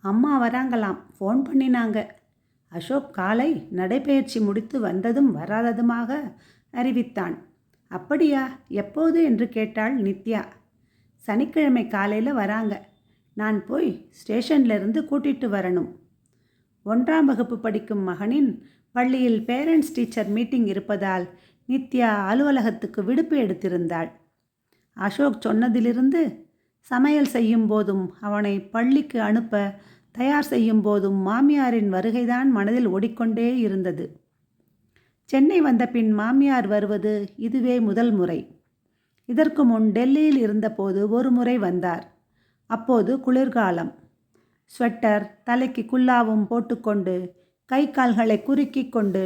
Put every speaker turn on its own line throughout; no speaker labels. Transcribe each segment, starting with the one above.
அம்மா வராங்களாம். ஃபோன் பண்ணினாங்க. அசோக் காலை நடைபயிற்சி முடித்து வந்ததும் வராததுமாக அறிவித்தான். அப்படியா? எப்போது? என்று கேட்டாள் நித்யா. சனிக்கிழமை காலையில் வராங்க. நான் போய் ஸ்டேஷன்லேருந்து கூட்டிட்டு வரணும். ஒன்றாம் வகுப்பு படிக்கும் மகனின் பள்ளியில் பேரண்ட்ஸ் டீச்சர் மீட்டிங் இருப்பதால் நித்யா அலுவலகத்துக்கு விடுப்பு எடுத்திருந்தாள். அசோக் சொன்னதிலிருந்து சமையல் செய்யும் போதும் அவனை பள்ளிக்கு அனுப்ப தயார் செய்யும் போதும் மாமியாரின் வருகைதான் மனதில் ஓடிக்கொண்டே இருந்தது. சென்னை வந்த பின் மாமியார் வருவது இதுவே முதல் முறை. இதற்கு முன் டெல்லியில் இருந்தபோது ஒரு முறை வந்தார். அப்போது குளிர்காலம். ஸ்வெட்டர் தலைக்கு குல்லாவும் போட்டுக்கொண்டு கை கால்களை குறுக்கிக் கொண்டு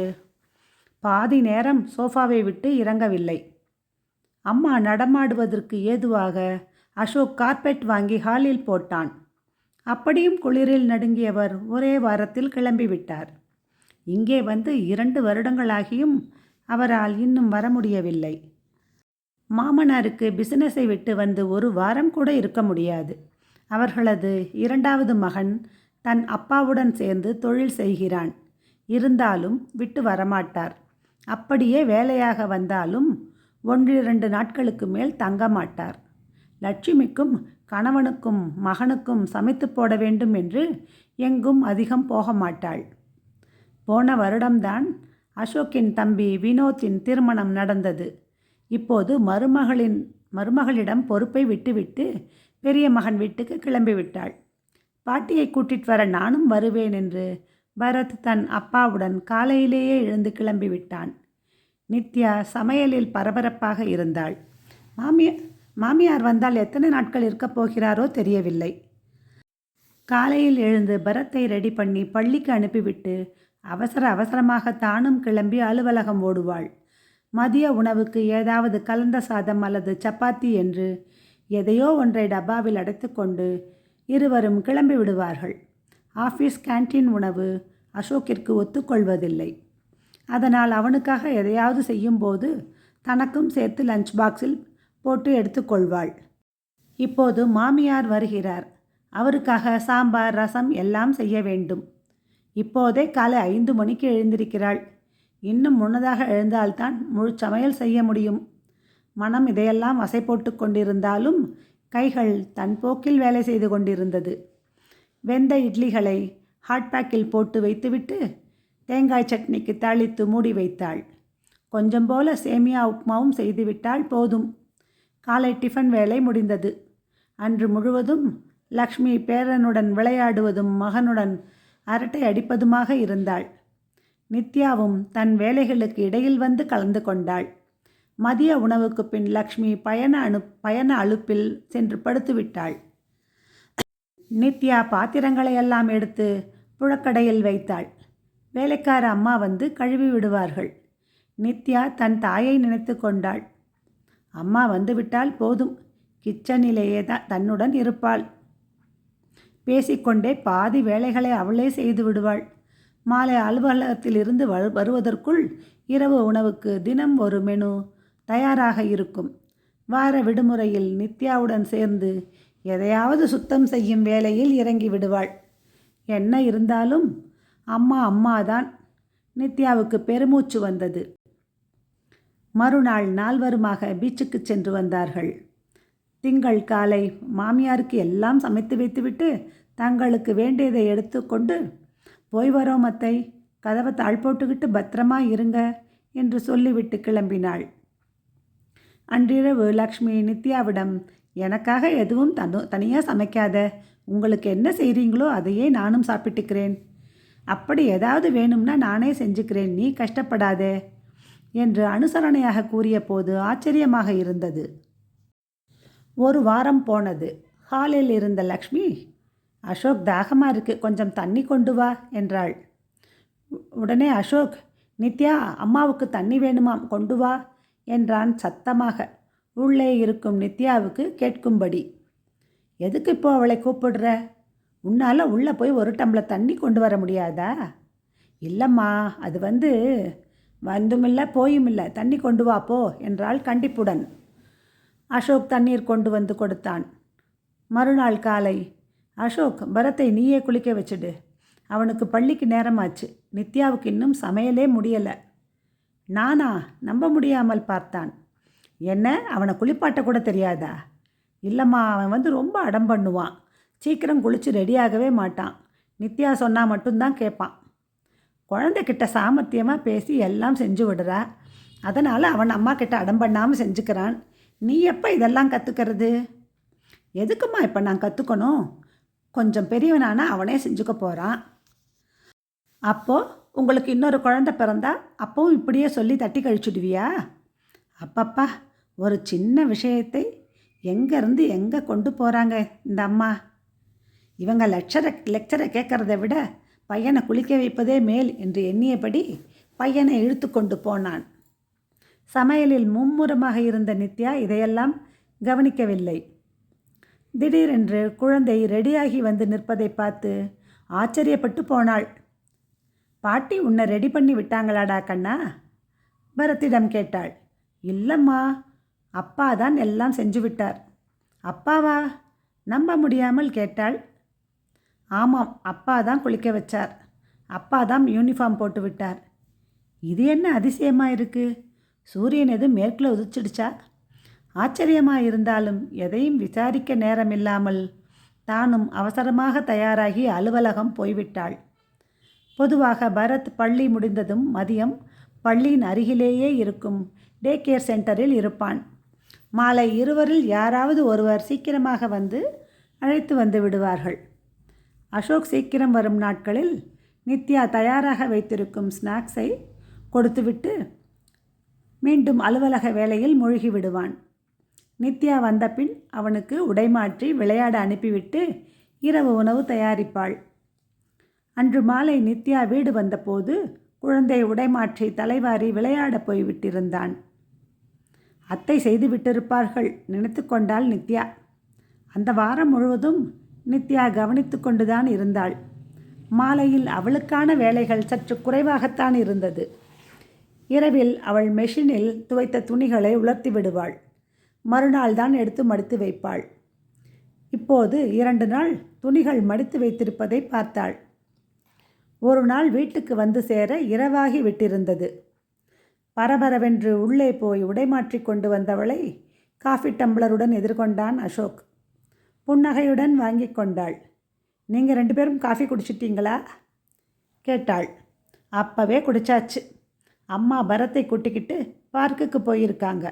பாதி நேரம் சோஃபாவை விட்டு இறங்கவில்லை. அம்மா நடமாடுவதற்கு ஏதுவாக அசோக் கார்பெட் வாங்கி ஹாலில் போட்டான். அப்படியும் குளிரில் நடுங்கியவர் ஒரே வாரத்தில் கிளம்பிவிட்டார். இங்கே வந்து இரண்டு வருடங்களாகியும் அவரால் இன்னும் வர முடியவில்லை. மாமனாருக்கு பிசினஸை விட்டு வந்து ஒரு வாரம் கூட இருக்க முடியாது. அவர்களது இரண்டாவது மகன் தன் அப்பாவுடன் சேர்ந்து தொழில் செய்கிறான். இருந்தாலும் விட்டு வரமாட்டார். அப்படியே வேலையாக வந்தாலும் ஒன்றிரண்டு நாட்களுக்கு மேல் தங்க மாட்டார் லட்சுமிக்கும் கணவனுக்கும் மகனுக்கும் சமைத்து போட வேண்டும் என்று எங்கும் அதிகம் போக மாட்டாள். போன வருடம்தான் அசோக்கின் தம்பி வினோத்தின் திருமணம் நடந்தது. இப்போது மருமகளின் மருமகளிடம் பொறுப்பை விட்டுவிட்டு பெரிய மகன் வீட்டுக்கு கிளம்பிவிட்டாள் பாட்டியை கூட்டிட்டு வர நானும் வருவேன் என்று பரத் தன் அப்பாவுடன் காலையிலேயே எழுந்து கிளம்பிவிட்டான் நித்யா சமையலில் பரபரப்பாக இருந்தாள். மாமியார் மாமியார் வந்தால் எத்தனை நாட்கள் இருக்கப் போகிறாரோ தெரியவில்லை. காலையில் எழுந்து பரத்தை ரெடி பண்ணி பள்ளிக்கு அனுப்பிவிட்டு அவசர அவசரமாக தானும் கிளம்பி அலுவலகம் ஓடுவாள். மதிய உணவுக்கு ஏதாவது கலந்த சாதம் அல்லது சப்பாத்தி என்று எதையோ ஒன்றை டப்பாவில் அடைத்துக்கொண்டு இருவரும் கிளம்பி விடுவார்கள். ஆஃபீஸ் கேன்டீன் உணவு அசோக்கிற்கு ஒத்துக்கொள்வதில்லை. அதனால் அவனுக்காக எதையாவது செய்யும்போது தனக்கும் சேர்த்து லஞ்ச் பாக்ஸில் போட்டு எடுத்துக்கொள்வாள். இப்போது மாமியார் வருகிறார். அவருக்காக சாம்பார் ரசம் எல்லாம் செய்ய வேண்டும். இப்போதே காலை ஐந்து மணிக்கு எழுந்திருக்கிறாள். இன்னும் முன்னதாக எழுந்தால்தான் முழு சமையல் செய்ய முடியும். மனம் இதையெல்லாம் வசை போட்டு கொண்டிருந்தாலும் கைகள் தன் போக்கில் வேலை செய்து கொண்டிருந்தது. வெந்த இட்லிகளை ஹாட் பேக்கில் போட்டு வைத்துவிட்டு தேங்காய் சட்னிக்கு தாளித்து மூடி வைத்தாள். கொஞ்சம் போல சேமியா உப்மாவும் செய்துவிட்டால் போதும். காலை டிஃபன் வேலை முடிந்தது. அன்று முழுவதும் லக்ஷ்மி பேரனுடன் விளையாடுவதும் மகனுடன் அரட்டை அடிப்பதுமாக இருந்தாள். நித்யாவும் தன் வேலைகளுக்கு இடையில் வந்து கலந்து கொண்டாள். மதிய உணவுக்கு பின் லக்ஷ்மி பயண அனு பயண அலுப்பில் சென்று படுத்துவிட்டாள் நித்யா பாத்திரங்களை எல்லாம் எடுத்து புழக்கடையில் வைத்தாள். வேலைக்கார அம்மா வந்து கழுவி விடுவார்கள். நித்யா தன் தாயை நினைத்து கொண்டாள். அம்மா வந்துவிட்டால் போதும். கிச்சனிலேயே தான் தன்னுடன் இருப்பாள். பேசிக்கொண்டே பாதி வேலைகளை அவளே செய்து விடுவாள். மாலை அலுவலகத்திலிருந்து வருவதற்குள் இரவு உணவுக்கு தினம் ஒரு மெனு தயாராக இருக்கும். வார விடுமுறையில் நித்யாவுடன் சேர்ந்து எதையாவது சுத்தம் செய்யும் வேலையில் இறங்கி விடுவாள். என்ன இருந்தாலும் அம்மா அம்மாதான். நித்யாவுக்கு பெருமூச்சு வந்தது. மறுநாள் நால்வருமாக பீச்சுக்கு சென்று வந்தார்கள். திங்கள் காலை மாமியாருக்கு எல்லாம் சமைத்து வைத்துவிட்டு தங்களுக்கு வேண்டியதை எடுத்துக்கொண்டு போய் வரோம் அத்தை கதவை தாழ் போட்டுக்கிட்டு பத்திரமா இருங்க என்று சொல்லிவிட்டு கிளம்பினாள். அன்றிரவு லக்ஷ்மி நித்யாவிடம் எனக்காக எதுவும் தனு தனியாக சமைக்காத. உங்களுக்கு என்ன செய்கிறீங்களோ அதையே நானும் சாப்பிட்டுக்கிறேன். அப்படி ஏதாவது வேணும்னா நானே செஞ்சுக்கிறேன். நீ கஷ்டப்படாதே. என்று அனுசரணையாக கூறிய போது ஆச்சரியமாக இருந்தது. ஒரு வாரம் போனது. ஹாலில் இருந்த லக்ஷ்மி அசோக் தாகமாக இருக்கு கொஞ்சம் தண்ணி கொண்டு வா என்றாள். உடனே அசோக் நித்யா அம்மாவுக்கு தண்ணி வேணுமாம் கொண்டு வா என்றான் சத்தமாக. உள்ளே இருக்கும் நித்யாவுக்கு கேட்கும்படி எதுக்கு இப்போ அவளை கூப்பிடுற? உன்னால் உள்ளே போய் ஒரு டம்ளர் தண்ணி கொண்டு வர முடியாதா? இல்லைம்மா அது வந்து வந்துமில்லை போயும் இல்லை தண்ணி கொண்டு வா போ என்றாள் கண்டிப்புடன். அசோக் தண்ணீர் கொண்டு வந்து கொடுத்தான். மறுநாள் காலை அசோக் பரத்தை நீயே குளிக்க வச்சுடு. அவனுக்கு பள்ளிக்கு நேரமாச்சு. நித்யாவுக்கு இன்னும் சமையலே முடியலை. நானா? நம்ப முடியாமல் பார்த்தான். என்ன? அவனை குளிப்பாட்ட கூட தெரியாதா? இல்லைம்மா அவன் வந்து ரொம்ப அடம் பண்ணுவான். சீக்கிரம் குளித்து ரெடியாகவே மாட்டான். நித்யா சொன்னால் மட்டும்தான் கேட்பான் குழந்தைகிட்ட சாமர்த்தியமாக பேசி எல்லாம் செஞ்சு விடுறா. அதனால் அவன் அம்மா கிட்ட அடம் பண்ணாமல் செஞ்சுக்கிறான். நீ எப்போ இதெல்லாம் கற்றுக்கிறது எதுக்குமா இப்போ நான் கற்றுக்கணும் கொஞ்சம் பெரியவனானா அவனே செஞ்சுக்க போகிறான் அப்போது உங்களுக்கு இன்னொரு குழந்தை பிறந்தா அப்பவும் இப்படியே சொல்லி தட்டி கழிச்சுடுவியா? அப்பப்பா ஒரு சின்ன விஷயத்தை எங்கேருந்து எங்கே கொண்டு போகிறாங்க இந்த அம்மா? இவங்க லெக்சரை லெக்சரை கேட்குறத விட பையனை குளிக்க வைப்பதே மேல் என்று எண்ணியபடி பையனை இழுத்து கொண்டு போனான். சமையலில் மும்முரமாக இருந்த நித்யா இதையெல்லாம் கவனிக்கவில்லை. திடீரென்று குழந்தை ரெடியாகி வந்து நிற்பதை பார்த்து ஆச்சரியப்பட்டு போனாள். பாட்டி உன்னை ரெடி பண்ணி விட்டாங்களாடா கண்ணா? பரத்திடம் கேட்டாள். இல்லைம்மா அப்பா தான் எல்லாம் செஞ்சு விட்டார் அப்பாவா? நம்ப முடியாமல் கேட்டாள். ஆமாம் அப்பா தான் குளிக்க வச்சார். அப்பா தான் யூனிஃபார்ம் போட்டு விட்டார். இது என்ன அதிசயமாக இருக்குது சூரியன் எதுவும் மேற்கில் உதிச்சிடுச்சா? ஆச்சரியமாக இருந்தாலும் எதையும் விசாரிக்க நேரமில்லாமல் தானும் அவசரமாக தயாராகி அலுவலகம் போய்விட்டாள். பொதுவாக பரத் பள்ளி முடிந்ததும் மதியம் பள்ளியின் அருகிலேயே இருக்கும் டே கேர் சென்டரில் இருப்பான். மாலை இருவரில் யாராவது ஒருவர் சீக்கிரமாக வந்து அழைத்து வந்து விடுவார்கள். அசோக் சீக்கிரம் வரும் நாட்களில் நித்யா தயாராக வைத்திருக்கும் ஸ்நாக்ஸை கொடுத்துவிட்டு மீண்டும் அலுவலக வேலையில் மூழ்கி விடுவான் நித்யா வந்தபின் அவனுக்கு உடைமாற்றி விளையாட அனுப்பிவிட்டு இரவு உணவு தயாரிப்பாள். அன்று மாலை நித்யா வீடு வந்தபோது குழந்தை உடைமாற்றி தலைவாரி விளையாடப் போய்விட்டிருந்தான். அத்தை செய்து விட்டிருப்பார்கள் நினைத்து கொண்டாள் நித்யா. அந்த வாரம் முழுவதும் நித்யா கவனித்து கொண்டுதான் இருந்தாள். மாலையில் அவளுக்கான வேலைகள் சற்று குறைவாகத்தான் இருந்தது. இரவில் அவள் மெஷினில் துவைத்த துணிகளை உலர்த்தி விடுவாள். மறுநாள் தான் எடுத்து மடித்து வைப்பாள். இப்போது இரண்டு நாள் துணிகள் மடித்து வைத்திருப்பதை பார்த்தாள். ஒரு நாள் வீட்டுக்கு வந்து சேர இரவாகி விட்டிருந்தது. பரபரவென்று உள்ளே போய் உடைமாற்றி கொண்டு வந்தவளை காஃபி டம்ளருடன் எதிர்கொண்டான் அசோக். புன்னகையுடன் வாங்கி கொண்டாள். நீங்கள் ரெண்டு பேரும் காஃபி குடிச்சிட்டிங்களா? கேட்டாள். அப்போவே குடிச்சாச்சு. அம்மா பரத்தை கூட்டிக்கிட்டு பார்க்குக்கு போயிருக்காங்க.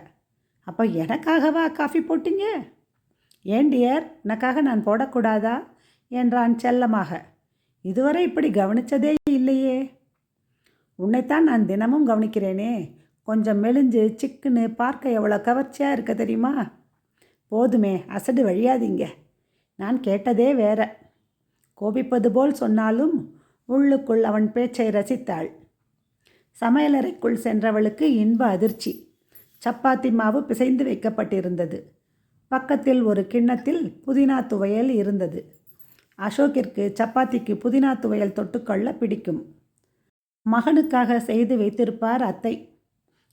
அப்போ எனக்காகவா காஃபி போட்டீங்க? ஏன் டியர் எனக்காக நான் போடக்கூடாதா? என்றான் செல்லமாக. இதுவரை இப்படி கவனித்ததே இல்லையே. உன்னைத்தான் நான் தினமும் கவனிக்கிறேனே. கொஞ்சம் மெலிஞ்சு சிக்குன்னு பார்க்க எவ்வளோ கவர்ச்சியாக இருக்க தெரியுமா? போதுமே அசடு வழியாதீங்க. நான் கேட்டதே வேற. கோபிப்பது போல் சொன்னாலும் உள்ளுக்குள் அவன் பேச்சை ரசித்தாள். சமையலறைக்குள் சென்றவளுக்கு இன்ப அதிர்ச்சி. சப்பாத்தி மாவு பிசைந்து வைக்கப்பட்டிருந்தது. பக்கத்தில் ஒரு கிண்ணத்தில் புதினா துவையல் இருந்தது. அசோக்கிற்கு சப்பாத்திக்கு புதினா துவையல் தொட்டுக்கொள்ள பிடிக்கும். மகனுக்காக செய்து வைத்திருப்பார் அத்தை.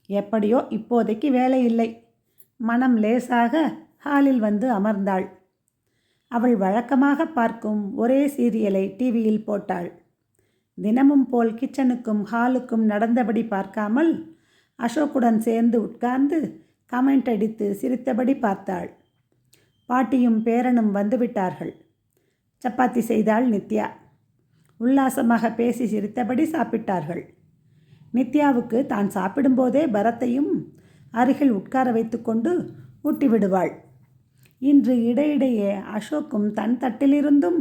எப்படியோ இப்போதைக்கு வேலை இல்லை மனம் லேசாக ஹாலில் வந்து அமர்ந்தாள். அவள் வழக்கமாக பார்க்கும் ஒரே சீரியலை டிவியில் போட்டாள். தினமும் போல் கிச்சனுக்கும் ஹாலுக்கும் நடந்தபடி பார்க்காமல் அசோக்குடன் சேர்ந்து உட்கார்ந்து கமெண்ட் அடித்து சிரித்தபடி பார்த்தாள். பாட்டியும் பேரனும் வந்துவிட்டார்கள். சப்பாத்தி செய்தாள் நித்யா. உல்லாசமாக பேசி சிரித்தபடி சாப்பிட்டார்கள். நித்யாவுக்கு தான் சாப்பிடும்போதே பரத்தையும் அருகில் உட்கார வைத்துக்கொண்டு ஊட்டி விடுவாள் இன்று இடையிடையே அசோக்கும் தன் தட்டிலிருந்தும்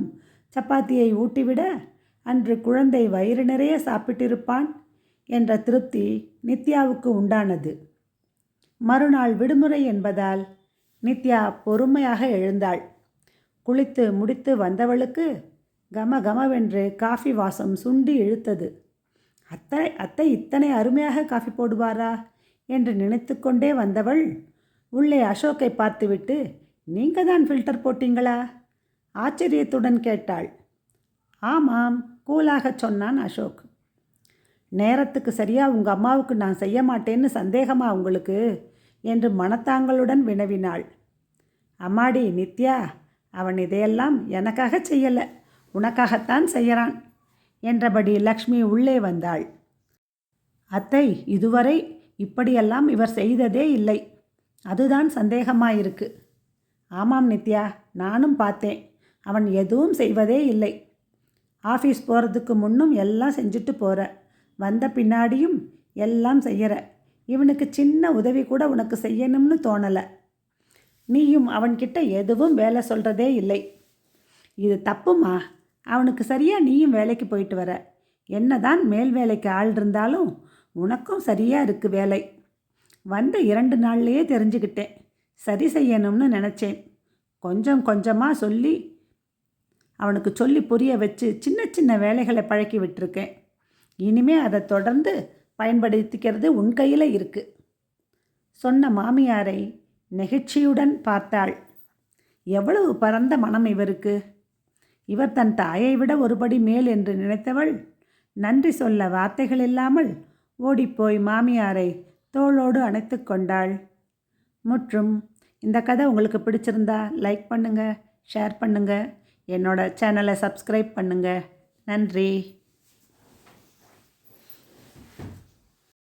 சப்பாத்தியை ஊட்டிவிட அன்று குழந்தை வயிறு நிறைய சாப்பிட்டிருப்பான் என்ற திருப்தி நித்யாவுக்கு உண்டானது. மறுநாள் விடுமுறை என்பதால் நித்யா பொறுமையாக எழுந்தாள். குளித்து முடித்து வந்தவளுக்கு கம கமவென்று காஃபி வாசம் சுண்டி இழுத்தது. அத்தை அத்தை இத்தனை அருமையாக காஃபி போடுவாரா? என்று நினைத்து கொண்டே வந்தவள் உள்ளே அசோக்கை பார்த்துவிட்டு நீங்கள் தான் ஃபில்டர் போட்டீங்களா? ஆச்சரியத்துடன் கேட்டாள். ஆமாம் கூலாகச் சொன்னான் அசோக். நேரத்துக்கு சரியாக உங்கள் அம்மாவுக்கு நான் செய்ய மாட்டேன்னு சந்தேகமா உங்களுக்கு? என்று மனத்தாங்களுடன் வினவினாள். அம்மாடி நித்யா அவன் இதையெல்லாம் எனக்காக செய்யலை. உனக்காகத்தான் செய்யறான் என்றபடி லக்ஷ்மி உள்ளே வந்தாள். அத்தை இதுவரை இப்படியெல்லாம் இவர் செய்ததே இல்லை. அதுதான் சந்தேகமாயிருக்கு. ஆமாம் நித்யா நானும் பார்த்தேன். அவன் எதுவும் செய்வதே இல்லை. ஆஃபீஸ் போகிறதுக்கு முன்னும் எல்லாம் செஞ்சுட்டு போகிற வந்த பின்னாடியும் எல்லாம் செய்கிற இவனுக்கு சின்ன உதவி கூட உனக்கு செய்யணும்னு தோணலை. நீயும் அவன்கிட்ட எதுவும் வேலை சொல்கிறதே இல்லை. இது தப்புமா? அவனுக்கு சரியாக நீயும் வேலைக்கு போயிட்டு வர. என்னதான் மேல் வேலைக்கு ஆள் இருந்தாலும் உனக்கும் சரியாக இருக்குது வேலை. வந்த இரண்டு நாள்லேயே தெரிஞ்சுக்கிட்டேன். சரி செய்யணும்னு நினச்சேன். கொஞ்சம் கொஞ்சமாக சொல்லி அவனுக்கு சொல்லி புரிய வச்சு சின்ன சின்ன வேலைகளை பழக்கி விட்டுருக்கேன். இனிமே அதை தொடர்ந்து பயன்படுத்திக்கிறது உன் கையில் இருக்கு. சொன்ன மாமியாரை நெகிழ்ச்சியுடன் பார்த்தாள். எவ்வளவு பரந்த மனம் இவருக்கு. இவர் தன் தாயை விட ஒருபடி மேல் என்று நினைத்தவள் நன்றி சொல்ல வார்த்தைகள் இல்லாமல் ஓடிப்போய் மாமியாரை தோளோடு அணைத்து கொண்டாள். முற்றும் இந்த கதை உங்களுக்கு பிடிச்சிருந்தா லைக் பண்ணுங்கள் ஷேர் பண்ணுங்கள் என்னோட சேனலை சப்ஸ்கிரைப் பண்ணுங்கள் நன்றி.